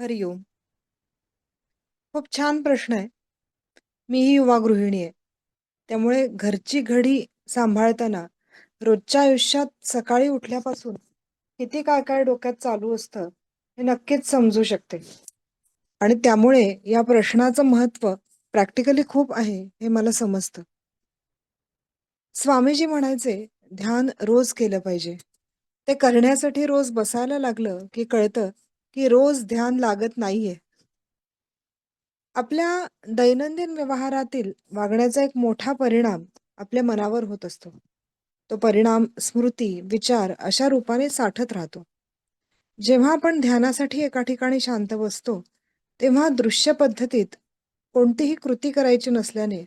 हरिओम. खूप छान प्रश्न आहे. मीही युवा गृहिणी आहे. त्यामुळे घरची घडी सांभाळताना रोजच्या आयुष्यात सकाळी उठल्यापासून किती काय-काय डोक्यात चालू असतं, हे नक्कीच समजू शकते. आणि त्यामुळे या प्रश्नाचं महत्त्व प्रॅक्टिकली खूप आहे, हे मला समजतं. स्वामीजी म्हणायचे, "ध्यान रोज केलं पाहिजे." ते करण्यासाठी रोज बसायला लागलं, की कळतं, की रोज ध्यान लागत नाहीये. आपल्या दैनंदिन व्यवहारातील वागण्याचा एक मोठा परिणाम आपल्या मनावर होत असतो. तो परिणाम स्मृती, विचार अशा रूपाने साठत राहतो. जेव्हा आपण ध्यानासाठी एका ठिकाणी शांत बसतो, तेव्हा दृश्य पद्धतीत कोणतीही कृती करायची नसल्याने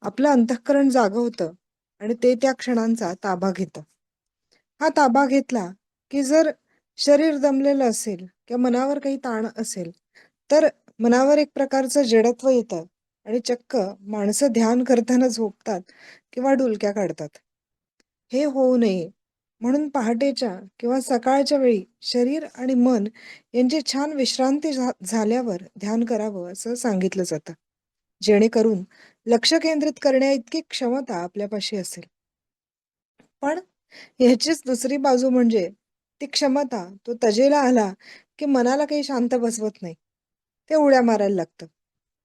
आपलं अंतःकरण जागं होतं आणि ते त्या क्षणांचा ताबा घेतं. हा ताबा घेतला, की जर शरीर दमलेलं असेल किंवा मनावर काही ताण असेल, तर मनावर एक प्रकारचं जडत्व येतं आणि चक्क माणसं ध्यान करताना झोपतात किंवा डुलक्या काढतात. हे होऊ नये म्हणून पहाटेच्या किंवा सकाळच्या वेळी शरीर आणि मन यांची छान विश्रांती झा झाल्यावर ध्यान करावं असं सांगितलं जातं. जेणेकरून लक्ष केंद्रित करण्याइतकी क्षमता आपल्यापाशी असेल. पण ह्याचीच दुसरी बाजू म्हणजे ती क्षमता तो तजेला आला, की मनाला काही शांत बसवत नाही. ते उड्या मारायला लागतं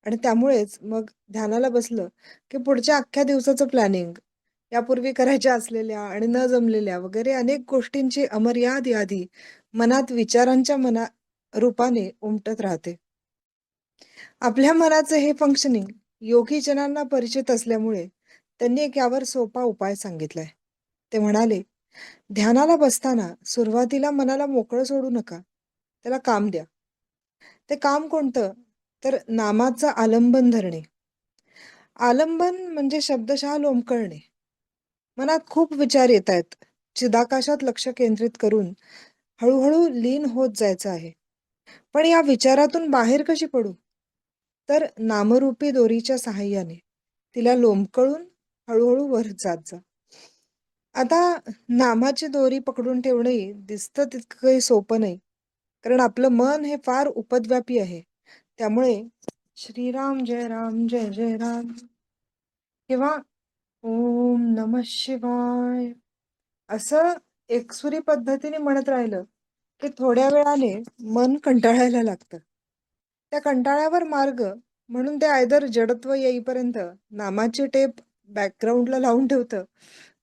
आणि त्यामुळेच मग ध्यानाला बसलं, की पुढच्या अख्ख्या दिवसाचं प्लॅनिंग, यापूर्वी करायच्या असलेल्या आणि न जमलेल्या वगैरे अनेक गोष्टींची अमर्याद यादी मनात विचारांच्या मना रूपाने उमटत राहते. आपल्या मनाचं हे फंक्शनिंग योगीजनांना परिचित असल्यामुळे त्यांनी एक यावर सोपा उपाय सांगितलाय. ते म्हणाले, "ध्यानाला बसताना सुरुवातीला मनाला मोकळं सोडू नका. त्याला काम द्या." ते काम कोणतं? तर नामाचं आलंबन धरणे. आलंबन म्हणजे शब्दशः लोंबकळणे. मनात खूप विचार येतायत. चिदाकाशात लक्ष केंद्रित करून हळूहळू लीन होत जायचं आहे. पण या विचारातून बाहेर कशी पडू? तर नामरूपी दोरीच्या सहाय्याने तिला लोंबकळून हळूहळू वर जात जा. आता नामाची दोरी पकडून ठेवणे दिसतं तितकं काही सोपं नाही. कारण आपलं मन हे फार उपद्व्यापी आहे. त्यामुळे श्रीराम जय राम जय जय राम किंवा ओम नमः शिवाय असं एकसुरी पद्धतीने म्हणत राहिलं, की थोड्या वेळाने मन कंटाळायला लागतं. त्या कंटाळ्यावर मार्ग म्हणून ते आयदर जडत्व येईपर्यंत नामाची टेप बॅकग्राऊंडला लावून ठेवतं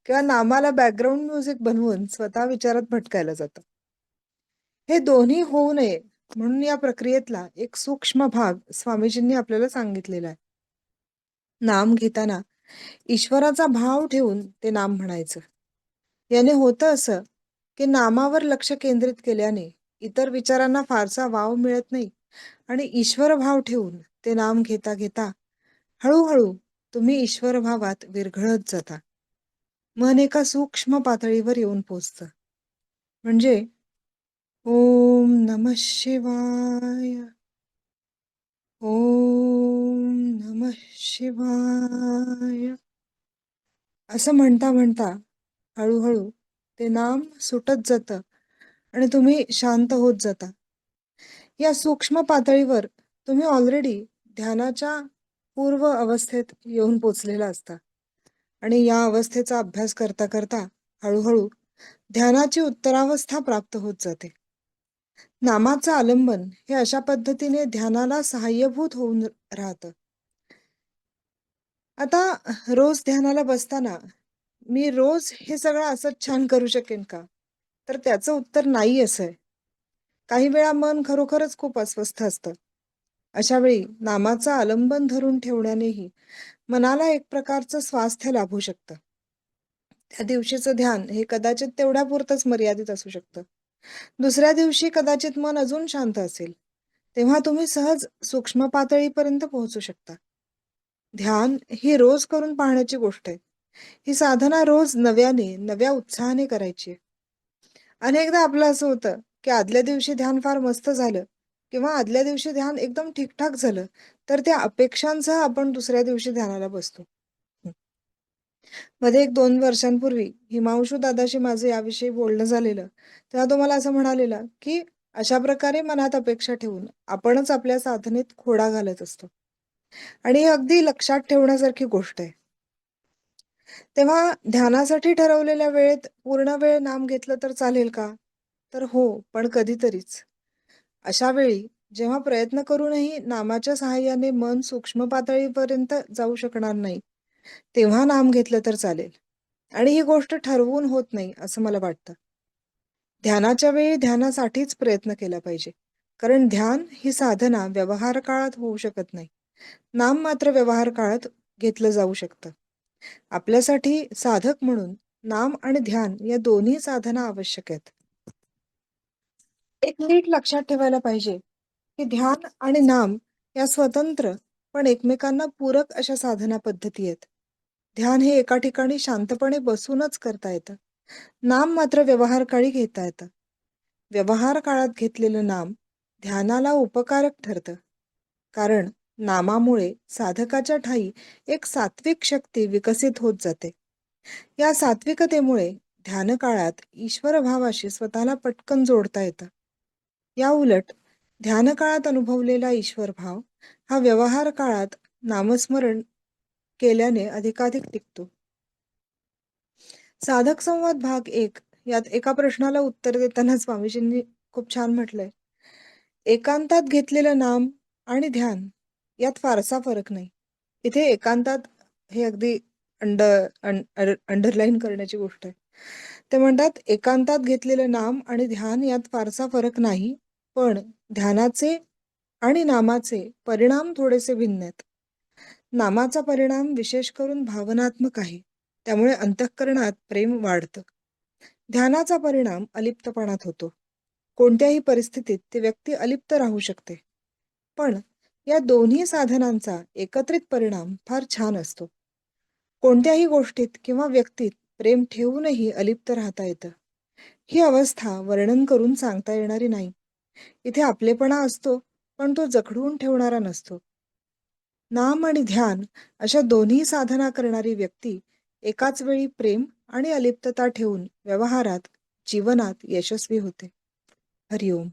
किंवा नामाला बॅकग्राऊंड म्युझिक बनवून स्वतः विचारात भटकायला जातं. हे दोन्ही होऊ नये म्हणून या प्रक्रियेतला एक सूक्ष्म भाग स्वामीजींनी आपल्याला सांगितलेला आहे. नाम घेताना ईश्वराचा भाव ठेवून ते नाम म्हणायचं. याने होतं असं, की नामावर लक्ष केंद्रित केल्याने इतर विचारांना फारसा वाव मिळत नाही आणि ईश्वर भाव ठेवून ते नाम घेता घेता हळूहळू तुम्ही ईश्वर भावात विरघळत जाता. मन एका सूक्ष्म पातळीवर येऊन पोचतं. म्हणजे ओम नमः शिवाय. ओम नमः शिवाय. असं म्हणता म्हणता हळूहळू ते नाम सुटत जातं आणि तुम्ही शांत होत जाता. या सूक्ष्म पातळीवर तुम्ही ऑलरेडी ध्यानाच्या पूर्व अवस्थेत येऊन पोचलेला असता आणि या अवस्थेचा अभ्यास करता करता हळूहळू ध्यानाची उत्तरावस्था प्राप्त होत जाते. नामाचं आलंबन हे अशा पद्धतीने ध्यानाला सहाय्यभूत होऊन राहतं. आता रोज ध्यानाला बसताना मी रोज हे सगळं असंच छान करू शकेन का? तर त्याचं उत्तर नाही असं आहे. काही वेळा मन खरोखरच खूप अस्वस्थ असतं. अशा वेळी नामाचं आलंबन धरून ठेवण्यानेही मनाला एक प्रकारचं स्वास्थ्य लाभू शकतं. त्या दिवशीचं ध्यान हे कदाचित तेवढ्यापुरतंच मर्यादित असू शकतं. दुसऱ्या दिवशी कदाचित मन अजून शांत असेल. तेव्हा तुम्ही सहज सूक्ष्म पातळीपर्यंत पोहोचू शकता. ध्यान ही रोज करून पाहण्याची गोष्ट आहे. ही साधना रोज नव्याने, नव्या उत्साहाने करायची आहे. अनेकदा आपलं असं होतं, की आदल्या दिवशी ध्यान फार मस्त झालं किंवा आदल्या दिवशी ध्यान एकदम ठीकठाक झालं, तर त्या अपेक्षांसह आपण दुसऱ्या दिवशी ध्यानाला बसतो. मध्ये एक दोन वर्षांपूर्वी हिमांशू दादाशी माझं याविषयी बोलणं झालेलं. तेव्हा तो मला असं म्हणालेला, की अशा प्रकारे मनात अपेक्षा ठेवून आपणच आपल्या साधनेत खोडा घालत असतो आणि ही अगदी लक्षात ठेवण्यासारखी गोष्ट आहे तेव्हा ध्यानासाठी ठरवलेल्या वेळेत पूर्ण वेळ नाम घेतलं तर चालेल का तर हो पण कधीतरीच अशा वेळी जेव्हा प्रयत्न करूनही नामाच्या सहाय्याने मन सूक्ष्म पातळीपर्यंत जाऊ शकणार नाही तेव्हा नाम घेतलं तर चालेल. आणि ही गोष्ट ठरवून होत नाही असं मला वाटतं. ध्यानाच्या वेळी ध्यानासाठीच प्रयत्न केला पाहिजे. कारण ध्यान ही साधना व्यवहार काळात होऊ शकत नाही. नाम मात्र व्यवहार काळात घेतलं जाऊ शकतं. आपल्यासाठी साधक म्हणून नाम आणि ध्यान या दोन्ही साधना आवश्यक आहेत. एक नीट लक्षात ठेवायला पाहिजे की ध्यान आणि नाम या स्वतंत्र पण एकमेकांना पूरक अशा साधना पद्धती आहेत. ध्यान हे एका ठिकाणी शांतपणे बसूनच करता येतं. नाम मात्र व्यवहार काळी घेता येतं. व्यवहार काळात घेतलेलं नाम ध्यानाला उपकारक ठरतं. कारण नामामुळे साधकाच्या ठाई एक सात्विक शक्ती विकसित होत जाते. या सात्विकतेमुळे ध्यानकाळात ईश्वर भावाशी स्वतःला पटकन जोडता येतं. याउलट ध्यानकाळात अनुभवलेला ईश्वर भाव हा व्यवहार काळात नामस्मरण केल्याने अधिकाधिक टिकतो. साधक संवाद भाग एक यात एका प्रश्नाला उत्तर देताना स्वामीजींनी खूप छान म्हटलंय. एकांतात घेतलेलं नाम आणि ध्यान यात फारसा फरक नाही. इथे एकांतात हे अगदी अंडर अंडरलाईन करण्याची गोष्ट आहे. ते म्हणतात एकांतात घेतलेलं नाम आणि ध्यान यात फारसा फरक नाही पण ध्यानाचे आणि नामाचे परिणाम थोडेसे भिन्न आहेत. नामाचा परिणाम विशेष करून भावनात्मक आहे त्यामुळे अंतःकरणात प्रेम वाढतं. ध्यानाचा परिणाम अलिप्तपणात होतो. कोणत्याही परिस्थितीत ती व्यक्ती अलिप्त राहू शकते. पण या दोन्ही साधनांचा एकत्रित परिणाम फार छान असतो. कोणत्याही गोष्टीत किंवा व्यक्तीत प्रेम ठेवूनही अलिप्त राहता येतं. ही अवस्था वर्णन करून सांगता येणारी नाही. इथे आपलेपणा असतो पण तो जखडून ठेवणारा नसतो. नाम आणि ध्यान अशा दोन्ही साधना करणारी व्यक्ती एकाच वेळी प्रेम आणि अलिप्तता ठेवून व्यवहारात जीवनात यशस्वी होते. हरिओम.